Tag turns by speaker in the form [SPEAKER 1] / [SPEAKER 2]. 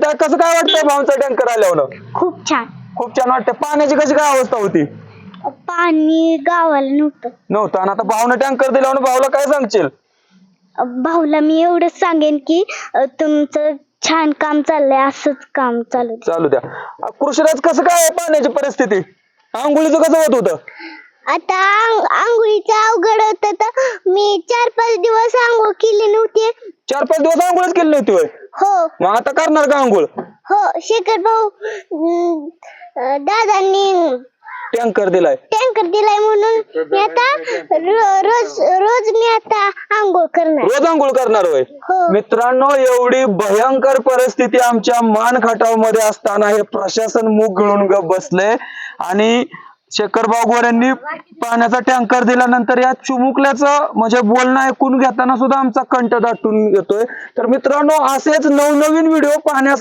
[SPEAKER 1] त्या कसं काय वाटतंय भाऊंचा टँकर आल्यावर?
[SPEAKER 2] खूप छान.
[SPEAKER 1] खूप छान वाटतं पाण्याची कशी काय अवस्था होती?
[SPEAKER 2] पाणी गावाला नव्हतं.
[SPEAKER 1] नव्हतं. आणि आता भाऊनं टँकर दिल्यावर भाऊला काय सांगशील?
[SPEAKER 2] भाऊला मी एवढंच सांगेन की अ, तुमचं छान काम चाललंय असंच काम चालू दे.
[SPEAKER 1] चालू द्या. अ, कृषीराज कसं काय आहे पाण्याची परिस्थिती? आंघोळीचं कसं होत होतं?
[SPEAKER 2] आता आंग- आंघोळीचं अवघड होत तर मी चार पाच दिवस आंघोळ केली नव्हती.
[SPEAKER 1] चार पाच दिवस आंघोळच केली नव्हती होय?
[SPEAKER 2] हो.
[SPEAKER 1] मग आता करणार का आंघोळ?
[SPEAKER 2] हो शेखर भाऊ अं, अं, दादांनी
[SPEAKER 1] टँकर दिलाय.
[SPEAKER 2] टँकर दिलाय म्हणून मी आता रो- रोज रोज मी आता आंघोळ करणार.
[SPEAKER 1] रोज आंघोळ करणार होय?
[SPEAKER 2] हो.
[SPEAKER 1] मित्रांनो एवढी भयंकर परिस्थिती आमच्या मान खटावमध्ये असताना हे प्रशासन मुग गिळून ग बसले आणि शेखरबाग गोऱ्यांनी पाण्याचा टँकर दिल्यानंतर या चुमुकल्याचं म्हणजे बोलणं ऐकून घेताना सुद्धा आमचा कंठ दाटून येतोय. तर मित्रांनो असेच नवनवीन व्हिडिओ पाहण्यासाठी